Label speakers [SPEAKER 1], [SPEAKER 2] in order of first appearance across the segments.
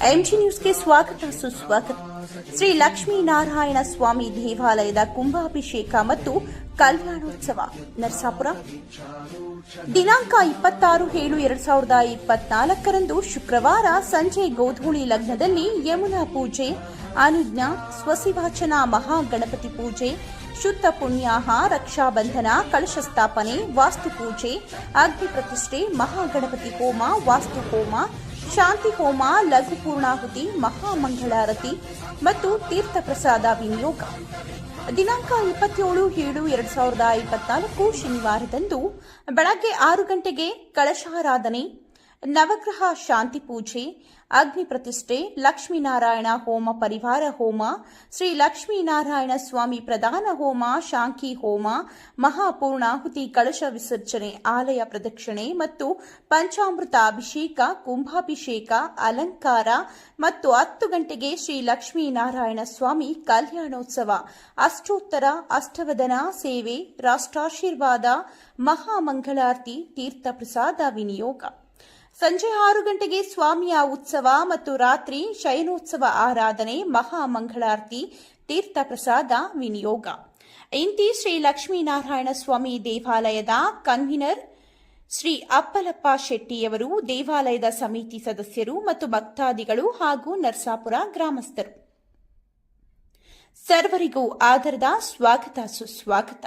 [SPEAKER 1] MG ನ್ಯೂಸ್ಗೆ ಸ್ವಾಗತ. ಸುಸ್ವಾಗತ. ಶ್ರೀ ಲಕ್ಷ್ಮೀನಾರಾಯಣ ಸ್ವಾಮಿ ದೇವಾಲಯದ ಕುಂಭಾಭಿಷೇಕ ಮತ್ತು ಕಲ್ಯಾಣೋತ್ಸವ, ನರಸಾಪುರ. ದಿನಾಂಕ ಇಪ್ಪತ್ತಾರು ಏಳು ಎರಡ್ ಸಾವಿರದ ಇಪ್ಪತ್ನಾಲ್ಕರಂದು ಶುಕ್ರವಾರ ಸಂಜೆ ಗೋಧೂಳಿ ಲಗ್ನದಲ್ಲಿ ಯಮುನಾ ಪೂಜೆ, ಅನುಜ್ಞಾ, ಸ್ವಸಿವಾಚನ, ಮಹಾಗಣಪತಿ ಪೂಜೆ, ಶುದ್ಧ ಪುಣ್ಯಾಹ, ರಕ್ಷಾಬಂಧನ ಕಳಶ ಸ್ಥಾಪನೆ ವಾಸ್ತು ಪೂಜೆ, ಅಗ್ನಿ ಪ್ರತಿಷ್ಠೆ, ಮಹಾಗಣಪತಿ ಹೋಮ, ವಾಸ್ತು ಹೋಮ ಶಾಂತಿ ಹೋಮ, ಲಘು ಪೂರ್ಣಾಹುತಿ ಮಹಾಮಂಗಳಾರತಿ ಮತ್ತು ತೀರ್ಥ ಪ್ರಸಾದ ವಿನಿಯೋಗ. ದಿನಾಂಕ ಇಪ್ಪತ್ತೇಳು ಏಳು ಎರಡ್ ಸಾವಿರದ ಇಪ್ಪತ್ನಾಲ್ಕು ಶನಿವಾರದಂದು ಬೆಳಗ್ಗೆ ಆರು ಗಂಟೆಗೆ ಕಳಶಾರಾಧನೆ ನವಗ್ರಹ ಶಾಂತಿ ಪೂಜೆ, ಅಗ್ನಿ ಪ್ರತಿಷ್ಠೆ, ಲಕ್ಷ್ಮೀನಾರಾಯಣ ಹೋಮ ಪರಿವಾರ ಹೋಮ, ಶ್ರೀ ಲಕ್ಷ್ಮೀನಾರಾಯಣ ಸ್ವಾಮಿ ಪ್ರಧಾನ ಹೋಮ ಶಾಂಕಿ ಹೋಮ ಮಹಾಪೂರ್ಣಾಹುತಿ ಕಳಶ ವಿಸರ್ಜನೆ, ಆಲಯ ಪ್ರದಕ್ಷಿಣೆ ಮತ್ತು ಪಂಚಾಮೃತ ಅಭಿಷೇಕ, ಕುಂಭಾಭಿಷೇಕ, ಅಲಂಕಾರ ಮತ್ತು ಹತ್ತು ಗಂಟೆಗೆ ಶ್ರೀ ಲಕ್ಷ್ಮೀನಾರಾಯಣ ಸ್ವಾಮಿ ಕಲ್ಯಾಣೋತ್ಸವ, ಅಷ್ಟೋತ್ತರ, ಅಷ್ಟವದನ ಸೇವೆ, ರಾಷ್ಟ್ರಾಶೀರ್ವಾದ, ಮಹಾಮಂಗಳಾರತಿ ತೀರ್ಥ ಪ್ರಸಾದ ವಿನಿಯೋಗ. ಸಂಜೆ ಆರು ಗಂಟೆಗೆ ಸ್ವಾಮಿಯ ಉತ್ಸವ ಮತ್ತು ರಾತ್ರಿ ಶಯನೋತ್ಸವ ಆರಾಧನೆ ಮಹಾಮಂಗಳಾರತಿ ತೀರ್ಥ ಪ್ರಸಾದ, ವಿನಿಯೋಗ. ಇಂತಿ ಶ್ರೀ ಲಕ್ಷ್ಮೀನಾರಾಯಣ ಸ್ವಾಮಿ ದೇವಾಲಯದ ಕನ್ವೀನರ್ ಶ್ರೀ ಅಪ್ಪಲಪ್ಪ ಶೆಟ್ಟಿಯವರು, ದೇವಾಲಯದ ಸಮಿತಿ ಸದಸ್ಯರು ಮತ್ತು ಭಕ್ತಾದಿಗಳು ಹಾಗೂ ನರಸಾಪುರ ಗ್ರಾಮಸ್ಥರು. ಸರ್ವರಿಗೂ ಆದರದ ಸ್ವಾಗತ ಸುಸ್ವಾಗತ.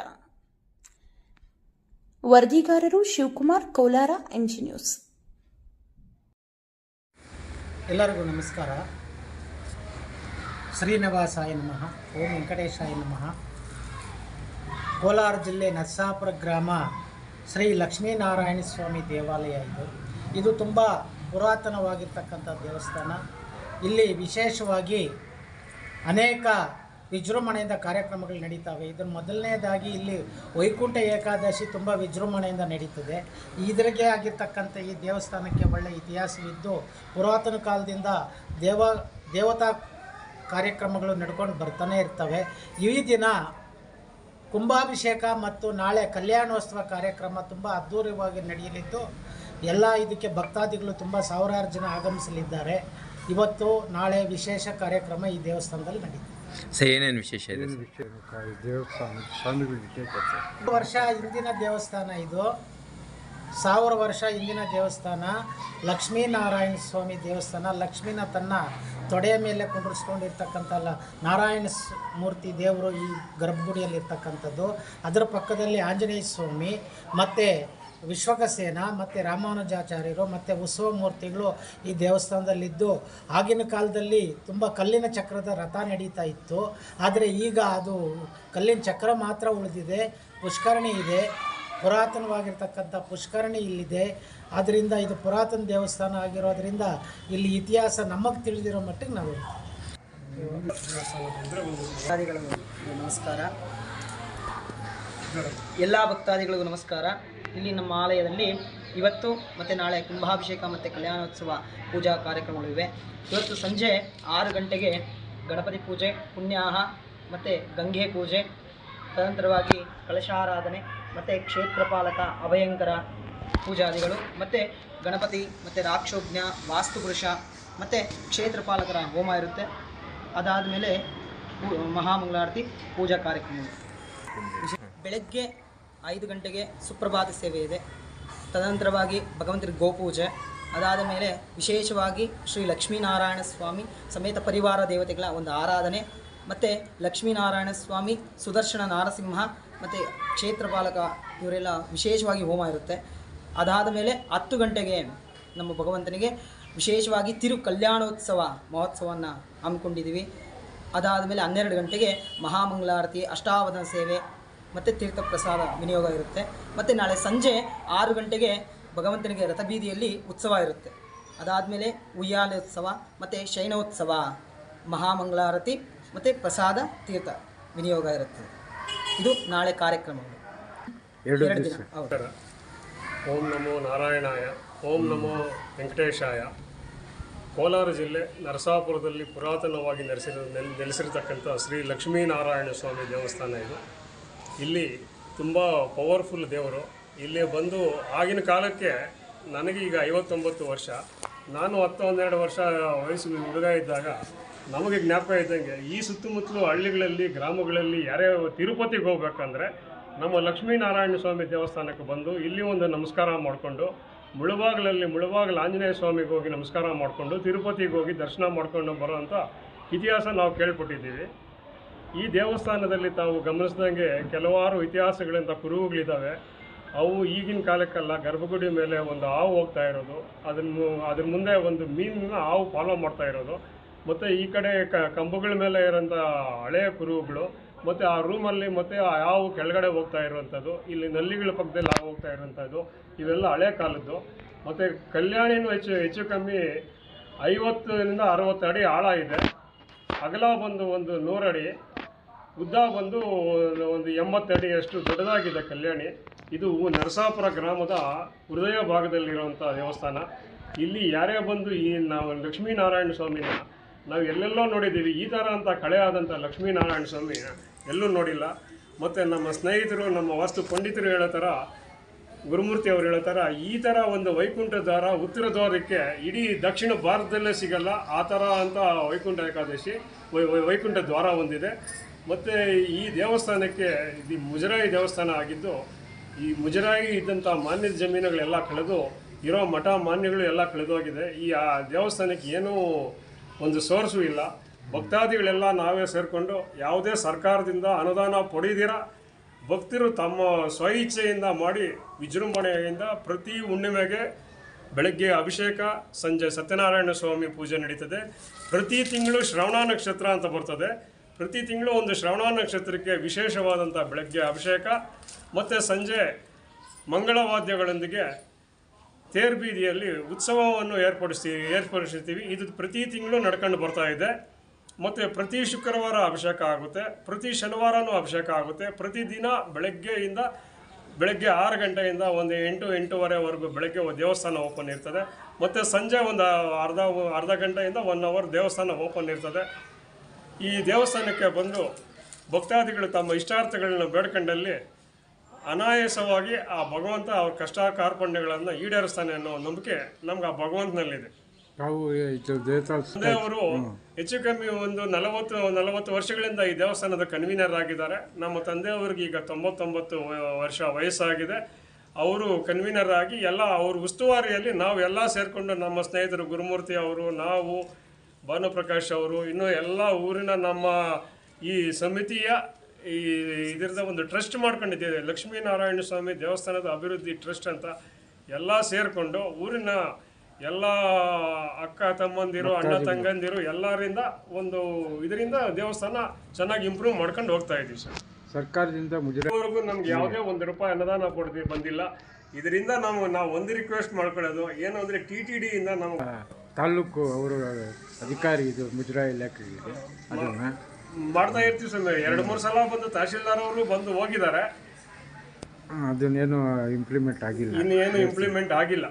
[SPEAKER 1] ವರದಿಗಾರರು ಶಿವಕುಮಾರ್, ಕೋಲಾರ ಎಂಜಿನಿಯರ್ಸ್
[SPEAKER 2] ಎಲ್ಲರಿಗೂ ನಮಸ್ಕಾರ. ಶ್ರೀನಿವಾಸಾಯ ನಮಃ, ಓಂ ವೆಂಕಟೇಶಾಯ ನಮಃ. ಕೋಲಾರ ಜಿಲ್ಲೆ ನರ್ಸಾಪುರ ಗ್ರಾಮ ಶ್ರೀ ಲಕ್ಷ್ಮೀನಾರಾಯಣ ಸ್ವಾಮಿ ದೇವಾಲಯ ಇದು. ಇದು ತುಂಬ ಪುರಾತನವಾಗಿರ್ತಕ್ಕಂಥ ದೇವಸ್ಥಾನ. ಇಲ್ಲಿ ವಿಶೇಷವಾಗಿ ಅನೇಕ ವಿಜೃಂಭಣೆಯಿಂದ ಕಾರ್ಯಕ್ರಮಗಳು ನಡೀತಾವೆ. ಇದರ ಮೊದಲನೇದಾಗಿ ಇಲ್ಲಿ ವೈಕುಂಠ ಏಕಾದಶಿ ತುಂಬ ವಿಜೃಂಭಣೆಯಿಂದ ನಡೀತದೆ. ಇದರಿಗೆ ಆಗಿರ್ತಕ್ಕಂಥ ಈ ದೇವಸ್ಥಾನಕ್ಕೆ ಒಳ್ಳೆಯ ಇತಿಹಾಸವಿದ್ದು, ಪುರಾತನ ಕಾಲದಿಂದ ದೇವ, ದೇವತಾ ಕಾರ್ಯಕ್ರಮಗಳು ನಡ್ಕೊಂಡು ಬರ್ತಾನೆ ಇರ್ತವೆ. ಈ ದಿನ ಕುಂಭಾಭಿಷೇಕ ಮತ್ತು ನಾಳೆ ಕಲ್ಯಾಣೋತ್ಸವ ಕಾರ್ಯಕ್ರಮ ತುಂಬ ಅದ್ಧೂರಿಯವಾಗಿ ನಡೆಯಲಿದ್ದು, ಎಲ್ಲ ಇದಕ್ಕೆ ಭಕ್ತಾದಿಗಳು ತುಂಬ ಸಾವಿರಾರು ಜನ ಆಗಮಿಸಲಿದ್ದಾರೆ. ಇವತ್ತು ನಾಳೆ ವಿಶೇಷ ಕಾರ್ಯಕ್ರಮ ಈ ದೇವಸ್ಥಾನದಲ್ಲಿ ನಡೀತದೆ.
[SPEAKER 3] ಸರ್. ಏನೇನು ವಿಶೇಷ ಇದೆ?
[SPEAKER 4] ದೇವಸ್ಥಾನ
[SPEAKER 2] ವರ್ಷ ಹಿಂದಿನ ದೇವಸ್ಥಾನ ಇದು. ಸಾವಿರ ವರ್ಷ ಹಿಂದಿನ ದೇವಸ್ಥಾನ. ಲಕ್ಷ್ಮೀನಾರಾಯಣ ಸ್ವಾಮಿ ದೇವಸ್ಥಾನ. ಲಕ್ಷ್ಮೀನ ತನ್ನ ತೊಡೆಯ ಮೇಲೆ ಕುಂಡ್ರಿಸ್ಕೊಂಡಿರ್ತಕ್ಕಂಥ ಲ- ನಾರಾಯಣ ಮೂರ್ತಿ ದೇವರು ಈ ಗರ್ಭಗುಡಿಯಲ್ಲಿರ್ತಕ್ಕಂಥದ್ದು. ಅದರ ಪಕ್ಕದಲ್ಲಿ ಆಂಜನೇಯ ಸ್ವಾಮಿ. ಮತ್ತು ವಿಶ್ವಕಸೇನ, ಮತ್ತು ರಾಮಾನುಜಾಚಾರ್ಯರು, ಮತ್ತು ಉತ್ಸವ ಮೂರ್ತಿಗಳು ಈ ದೇವಸ್ಥಾನದಲ್ಲಿದ್ದು, ಆಗಿನ ಕಾಲದಲ್ಲಿ ತುಂಬ ಕಲ್ಲಿನ ಚಕ್ರದ ರಥ ನಡೀತಾ ಇತ್ತು. ಆದರೆ ಈಗ ಅದು ಕಲ್ಲಿನ ಚಕ್ರ ಮಾತ್ರ ಉಳಿದಿದೆ, ಪುಷ್ಕರಣಿ ಇದೆ, ಪುರಾತನವಾಗಿರ್ತಕ್ಕಂಥ ಪುಷ್ಕರಣಿ ಇಲ್ಲಿದೆ. ಆದ್ದರಿಂದ ಇದು ಪುರಾತನ ದೇವಸ್ಥಾನ ಆಗಿರೋದ್ರಿಂದ ಇಲ್ಲಿ ಇತಿಹಾಸ ನಮಗೆ ತಿಳಿದಿರೋ ಮಟ್ಟಿಗೆ ನಾವು
[SPEAKER 5] ನಮಸ್ಕಾರ. ಎಲ್ಲ ಭಕ್ತಾದಿಗಳಿಗೂ ನಮಸ್ಕಾರ. ಇಲ್ಲಿ ನಮ್ಮ ಆಲಯದಲ್ಲಿ ಇವತ್ತು ಮತ್ತು ನಾಳೆ ಕುಂಭಾಭಿಷೇಕ ಮತ್ತು ಕಲ್ಯಾಣೋತ್ಸವ ಪೂಜಾ ಕಾರ್ಯಕ್ರಮಗಳಿವೆ ಇವತ್ತು ಸಂಜೆ ಆರು ಗಂಟೆಗೆ ಗಣಪತಿ ಪೂಜೆ ಪುಣ್ಯಾಹ ಮತ್ತು ಗಂಗೆ ಪೂಜೆ ತದನಂತರವಾಗಿ ಕಲಶಾರಾಧನೆ ಮತ್ತು ಕ್ಷೇತ್ರಪಾಲಕ ಅಭಯಂಕರ ಪೂಜಾದಿಗಳು ಮತ್ತು ಗಣಪತಿ ಮತ್ತು ರಾಕ್ಷೋಜ್ಞ ವಾಸ್ತುಪುರುಷ ಮತ್ತು ಕ್ಷೇತ್ರಪಾಲಕರ ಹೋಮ ಇರುತ್ತೆ. ಅದಾದ ಮೇಲೆ ಮಹಾಮಂಗಳಾರತಿ ಪೂಜಾ ಕಾರ್ಯಕ್ರಮ. ಬೆಳಗ್ಗೆ ಐದು ಗಂಟೆಗೆ ಸುಪ್ರಭಾತ ಸೇವೆ ಇದೆ. ತದನಂತರವಾಗಿ ಭಗವಂತರಿಗೆ ಗೋಪೂಜೆ. ಅದಾದ ಮೇಲೆ ವಿಶೇಷವಾಗಿ ಶ್ರೀ ಲಕ್ಷ್ಮೀನಾರಾಯಣ ಸ್ವಾಮಿ ಸಮೇತ ಪರಿವಾರ ದೇವತೆಗಳ ಒಂದು ಆರಾಧನೆ. ಮತ್ತು ಲಕ್ಷ್ಮೀನಾರಾಯಣ ಸ್ವಾಮಿ, ಸುದರ್ಶನ ನಾರಸಿಂಹ ಮತ್ತು ಕ್ಷೇತ್ರಪಾಲಕ ಇವರೆಲ್ಲ ವಿಶೇಷವಾಗಿ ಹೋಮ ಇರುತ್ತೆ. ಅದಾದ ಮೇಲೆ ಹತ್ತು ಗಂಟೆಗೆ ನಮ್ಮ ಭಗವಂತನಿಗೆ ವಿಶೇಷವಾಗಿ ತಿರು ಕಲ್ಯಾಣೋತ್ಸವ ಮಹೋತ್ಸವವನ್ನು ಹಮ್ಮಿಕೊಂಡಿದ್ದೀವಿ. ಅದಾದ ಮೇಲೆ ಹನ್ನೆರಡು ಗಂಟೆಗೆ ಮಹಾಮಂಗಳಾರತಿ, ಅಷ್ಟಾವಧನ ಸೇವೆ ಮತ್ತು ತೀರ್ಥ ಪ್ರಸಾದ ವಿನಿಯೋಗ ಇರುತ್ತೆ. ಮತ್ತು ನಾಳೆ ಸಂಜೆ ಆರು ಗಂಟೆಗೆ ಭಗವಂತನಿಗೆ ರಥಬೀದಿಯಲ್ಲಿ ಉತ್ಸವ ಇರುತ್ತೆ. ಅದಾದಮೇಲೆ ಉಯ್ಯಾಲೋತ್ಸವ ಮತ್ತು ಶೈನೋತ್ಸವ ಮಹಾಮಂಗಳಾರತಿ ಮತ್ತು ಪ್ರಸಾದ ತೀರ್ಥ ವಿನಿಯೋಗ ಇರುತ್ತೆ. ಇದು ನಾಳೆ ಕಾರ್ಯಕ್ರಮಗಳು.
[SPEAKER 4] ಎರಡು
[SPEAKER 5] ದಿನ ಹೌದು.
[SPEAKER 6] ಓಂ ನಮೋ ನಾರಾಯಣಾಯ ಓಂ ನಮೋ ವೆಂಕಟೇಶಾಯ. ಕೋಲಾರ ಜಿಲ್ಲೆ ನರಸಾಪುರದಲ್ಲಿ ಪುರಾತನವಾಗಿ ನೆಲೆಸಿರ ನೆಲೆಸಿರ್ತಕ್ಕಂಥ ಶ್ರೀ ಲಕ್ಷ್ಮೀನಾರಾಯಣ ಸ್ವಾಮಿ ದೇವಸ್ಥಾನ ಇದು. ಇಲ್ಲಿ ತುಂಬ ಪವರ್ಫುಲ್ ದೇವರು. ಇಲ್ಲಿ ಬಂದು ಆಗಿನ ಕಾಲಕ್ಕೆ ನನಗೆ ಈಗ ಐವತ್ತೊಂಬತ್ತು ವರ್ಷ. ನಾನು ಹತ್ತು ಹನ್ನೆರಡು ವರ್ಷ ವಯಸ್ಸಿನ ಹುಡುಗ ಇದ್ದಾಗ ನಮಗೆ ಜ್ಞಾಪಕ ಇದ್ದಂಗೆ ಈ ಸುತ್ತಮುತ್ತಲು ಹಳ್ಳಿಗಳಲ್ಲಿ, ಗ್ರಾಮಗಳಲ್ಲಿ ಯಾರೇ ತಿರುಪತಿಗೆ ಹೋಗ್ಬೇಕಂದ್ರೆ ನಮ್ಮ ಲಕ್ಷ್ಮೀನಾರಾಯಣ ಸ್ವಾಮಿ ದೇವಸ್ಥಾನಕ್ಕೆ ಬಂದು ಇಲ್ಲಿ ಒಂದು ನಮಸ್ಕಾರ ಮಾಡಿಕೊಂಡು, ಮುಳುಬಾಗಿಲಲ್ಲಿ ಮುಳುಬಾಗಿಲು ಆಂಜನೇಯ ಸ್ವಾಮಿಗೆ ಹೋಗಿ ನಮಸ್ಕಾರ ಮಾಡಿಕೊಂಡು, ತಿರುಪತಿಗೆ ಹೋಗಿ ದರ್ಶನ ಮಾಡ್ಕೊಂಡು ಬರೋವಂಥ ಇತಿಹಾಸ ನಾವು ಕೇಳ್ಪಟ್ಟಿದ್ದೀವಿ. ಈ ದೇವಸ್ಥಾನದಲ್ಲಿ ತಾವು ಗಮನಿಸಿದಂಗೆ ಕೆಲವಾರು ಇತಿಹಾಸಗಳಿಂದ ಕುರುಹುಗಳಿದ್ದಾವೆ. ಅವು ಈಗಿನ ಕಾಲಕ್ಕಲ್ಲ, ಗರ್ಭಗುಡಿ ಮೇಲೆ ಒಂದು ಹಾವು ಹೋಗ್ತಾ ಇರೋದು. ಅದನ್ನು ಅದ್ರ ಮುಂದೆ ಒಂದು ಮೀನನ್ನ ಹಾವು ಫಾಲೋ ಮಾಡ್ತಾ ಇರೋದು. ಮತ್ತು ಈ ಕಡೆ ಕ, ಕಂಬಗಳ ಮೇಲೆ ಇರೋಂಥ ಹಳೆಯ ಕುರುಹುಗಳು, ಮತ್ತು ಆ ರೂಮಲ್ಲಿ ಮತ್ತು ಆ ಹಾವು ಕೆಳಗಡೆ ಹೋಗ್ತಾ ಇರುವಂಥದ್ದು, ಇಲ್ಲಿ ನಲ್ಲಿಗಳ ಪಕ್ಕದಲ್ಲಿ ಹಾವು ಹೋಗ್ತಾ ಇರುವಂಥದ್ದು, ಇವೆಲ್ಲ ಹಳೆ ಕಾಲದ್ದು. ಮತ್ತು ಕಲ್ಯಾಣಿನೂ ಹೆಚ್ಚು ಹೆಚ್ಚು ಕಮ್ಮಿ ಐವತ್ತರಿಂದ ಅರವತ್ತು ಅಡಿ ಆಳ ಇದೆ. ಅಗಲ ಬಂದು ಒಂದು ನೂರಡಿ ಉದ್ದ ಬಂದು ಒಂದು ಎಂಬತ್ತಡಿ ಅಷ್ಟು ದೊಡ್ಡದಾಗಿದೆ ಕಲ್ಯಾಣಿ. ಇದು ನರಸಾಪುರ ಗ್ರಾಮದ ಹೃದಯ ಭಾಗದಲ್ಲಿರುವಂಥ ದೇವಸ್ಥಾನ. ಇಲ್ಲಿ ಯಾರೇ ಬಂದು ಈ ನಾವು ಲಕ್ಷ್ಮೀನಾರಾಯಣ ಸ್ವಾಮಿನ ನಾವು ಎಲ್ಲೆಲ್ಲೋ ನೋಡಿದ್ದೀವಿ. ಈ ಥರ ಅಂತ ಕಳೆಯಾದಂಥ ಲಕ್ಷ್ಮೀನಾರಾಯಣ ಸ್ವಾಮಿ ಎಲ್ಲೂ ನೋಡಿಲ್ಲ. ಮತ್ತು ನಮ್ಮ ಸ್ನೇಹಿತರು, ನಮ್ಮ ವಾಸ್ತು ಪಂಡಿತರು ಹೇಳೋ ಥರ ಗುರುಮೂರ್ತಿ ಅವರು ಹೇಳೋ ಥರ ಈ ಥರ ಒಂದು ವೈಕುಂಠ ದ್ವಾರ ಉತ್ತರ ದ್ವಾರಕ್ಕೆ ಇಡೀ ದಕ್ಷಿಣ ಭಾರತದಲ್ಲೇ ಸಿಗಲ್ಲ. ಆ ಥರ ಅಂತ ವೈಕುಂಠ ಏಕಾದಶಿ, ವೈ- ವೈಕುಂಠ ದ್ವಾರ ಹೊಂದಿದೆ ಮತ್ತು ಈ ದೇವಸ್ಥಾನಕ್ಕೆ, ಇದು ಮುಜರಾಯಿ ದೇವಸ್ಥಾನ ಆಗಿದ್ದು, ಈ ಮುಜರಾಯಿ ಇದ್ದಂಥ ಮಾನ್ಯ ಜಮೀನುಗಳೆಲ್ಲ ಕಳೆದು, ಇರೋ ಮಠ ಮಾನ್ಯಗಳು ಎಲ್ಲ ಕಳೆದೋಗಿದೆ ಈ ಆ ದೇವಸ್ಥಾನಕ್ಕೆ ಏನೂ ಒಂದು ಸೋರ್ಸು ಇಲ್ಲ. ಭಕ್ತಾದಿಗಳೆಲ್ಲ ನಾವೇ ಸೇರಿಕೊಂಡು ಯಾವುದೇ ಸರ್ಕಾರದಿಂದ ಅನುದಾನ ಪಡೆಯದಿರ ಭಕ್ತರು ತಮ್ಮ ಸ್ವ ಇಚ್ಛೆಯಿಂದ ಮಾಡಿ ವಿಜೃಂಭಣೆಯಿಂದ ಪ್ರತಿ ಹುಣ್ಣಿಮೆಗೆ ಬೆಳಗ್ಗೆ ಅಭಿಷೇಕ, ಸಂಜೆ ಸತ್ಯನಾರಾಯಣ ಸ್ವಾಮಿ ಪೂಜೆ ನಡೀತದೆ. ಪ್ರತಿ ತಿಂಗಳು ಶ್ರವಣ ನಕ್ಷತ್ರ ಅಂತ ಬರ್ತದೆ. ಪ್ರತಿ ತಿಂಗಳು ಒಂದು ಶ್ರವಣ ನಕ್ಷತ್ರಕ್ಕೆ ವಿಶೇಷವಾದಂಥ ಬೆಳಗ್ಗೆ ಅಭಿಷೇಕ, ಮತ್ತು ಸಂಜೆ ಮಂಗಳವಾದ್ಯಗಳೊಂದಿಗೆ ತೇರ್ ಬೀದಿಯಲ್ಲಿ ಉತ್ಸವವನ್ನು ಏರ್ಪಡಿಸ್ತೀವಿ ಏರ್ಪಡಿಸ್ತೀವಿ. ಇದು ಪ್ರತಿ ತಿಂಗಳು ನಡ್ಕೊಂಡು ಬರ್ತಾ ಇದೆ. ಮತ್ತು ಪ್ರತಿ ಶುಕ್ರವಾರ ಅಭಿಷೇಕ ಆಗುತ್ತೆ, ಪ್ರತಿ ಶನಿವಾರನೂ ಅಭಿಷೇಕ ಆಗುತ್ತೆ. ಪ್ರತಿದಿನ ಬೆಳಗ್ಗೆಯಿಂದ, ಬೆಳಗ್ಗೆ ಆರು ಗಂಟೆಯಿಂದ ಒಂದು ಎಂಟು, ಎಂಟೂವರೆವರೆಗೂ ಬೆಳಗ್ಗೆ ದೇವಸ್ಥಾನ ಓಪನ್ ಇರ್ತದೆ. ಮತ್ತು ಸಂಜೆ ಒಂದು ಅರ್ಧ ಅರ್ಧ ಗಂಟೆಯಿಂದ ಒನ್ ಅವರ್ ದೇವಸ್ಥಾನ ಓಪನ್ ಇರ್ತದೆ. ಈ ದೇವಸ್ಥಾನಕ್ಕೆ ಬಂದು ಭಕ್ತಾದಿಗಳು ತಮ್ಮ ಇಷ್ಟಾರ್ಥಗಳನ್ನ ಬೇಡ್ಕೊಂಡಲ್ಲಿ ಅನಾಯಾಸವಾಗಿ ಆ ಭಗವಂತ ಅವ್ರ ಕಷ್ಟ ಕಾರ್ಪಣ್ಯಗಳನ್ನು ಈಡೇರಿಸ್ತಾನೆ ಅನ್ನೋ ನಂಬಿಕೆ ನಮ್ಗೆ ಆ ಭಗವಂತನಲ್ಲಿದೆ. ಅವರು ಹೆಚ್ಚು ಕಮ್ಮಿ ಒಂದು ನಲವತ್ತು ನಲವತ್ತು ವರ್ಷಗಳಿಂದ ಈ ದೇವಸ್ಥಾನದ ಕನ್ವೀನರ್ ಆಗಿದ್ದಾರೆ. ನಮ್ಮ ತಂದೆಯವ್ರಿಗೆ ಈಗ ತೊಂಬತ್ತೊಂಬತ್ತು ವರ್ಷ ವಯಸ್ಸಾಗಿದೆ. ಅವರು ಕನ್ವೀನರ್ ಆಗಿ ಎಲ್ಲ ಅವ್ರ ಉಸ್ತುವಾರಿಯಲ್ಲಿ ನಾವು ಎಲ್ಲ ಸೇರಿಕೊಂಡು ನಮ್ಮ ಸ್ನೇಹಿತರು ಗುರುಮೂರ್ತಿ ಅವರು ನಾವು ಭಾನುಪ್ರಕಾಶ್ ಅವರು ಇನ್ನೂ ಎಲ್ಲ ಊರಿನ ನಮ್ಮ ಈ ಸಮಿತಿಯ ಈ ಇದರದ ಒಂದು ಟ್ರಸ್ಟ್ ಮಾಡ್ಕೊಂಡಿದ್ದೇವೆ. ಲಕ್ಷ್ಮೀನಾರಾಯಣ ಸ್ವಾಮಿ ದೇವಸ್ಥಾನದ ಅಭಿವೃದ್ಧಿ ಟ್ರಸ್ಟ್ ಅಂತ ಎಲ್ಲ ಸೇರಿಕೊಂಡು ಊರಿನ ಎಲ್ಲ ಅಕ್ಕ ತಮ್ಮಂದಿರು ಅಣ್ಣ ತಂಗಂದಿರು ಎಲ್ಲರಿಂದ ಒಂದು ಇದರಿಂದ ದೇವಸ್ಥಾನ ಚೆನ್ನಾಗಿ ಇಂಪ್ರೂವ್ ಮಾಡ್ಕೊಂಡು ಹೋಗ್ತಾ ಇದ್ದೀವಿ ಸರ್.
[SPEAKER 4] ಸರ್ಕಾರದಿಂದ
[SPEAKER 6] ಮುಜರವರೆಗೂ ನಮ್ಗೆ ಯಾವುದೇ ಒಂದು ರೂಪಾಯಿ ಅನುದಾನ ಕೊಡ್ತೀವಿ ಬಂದಿಲ್ಲ. ಇದರಿಂದ ನಾವು ನಾವು ಒಂದು ರಿಕ್ವೆಸ್ಟ್ ಮಾಡ್ಕೊಳ್ಳೋದು. ಏನು ಅಂದರೆ ಟಿ ಟಿ ಡಿಯಿಂದ ನಾವು
[SPEAKER 4] ತಾಲೂಕು ಅವರು ಅಧಿಕಾರಿ ಇದು ಮುಜರಾಯಿ ಇಲಾಖೆಗೆ ಅದನ್ನು
[SPEAKER 6] ಮಾಡ್ತಾ ಇರ್ತೀವಿ ಸರ್ ಎರಡು ಮೂರು ಸಲ ಬಂದು ತಹಶೀಲ್ದಾರ್ ಅವರು ಬಂದು ಹೋಗಿದ್ದಾರೆ.
[SPEAKER 4] ಅದನ್ನೇನು ಇಂಪ್ಲಿಮೆಂಟ್ ಆಗಿಲ್ಲ.
[SPEAKER 6] ಇನ್ನೇನು ಇಂಪ್ಲಿಮೆಂಟ್ ಆಗಿಲ್ಲ.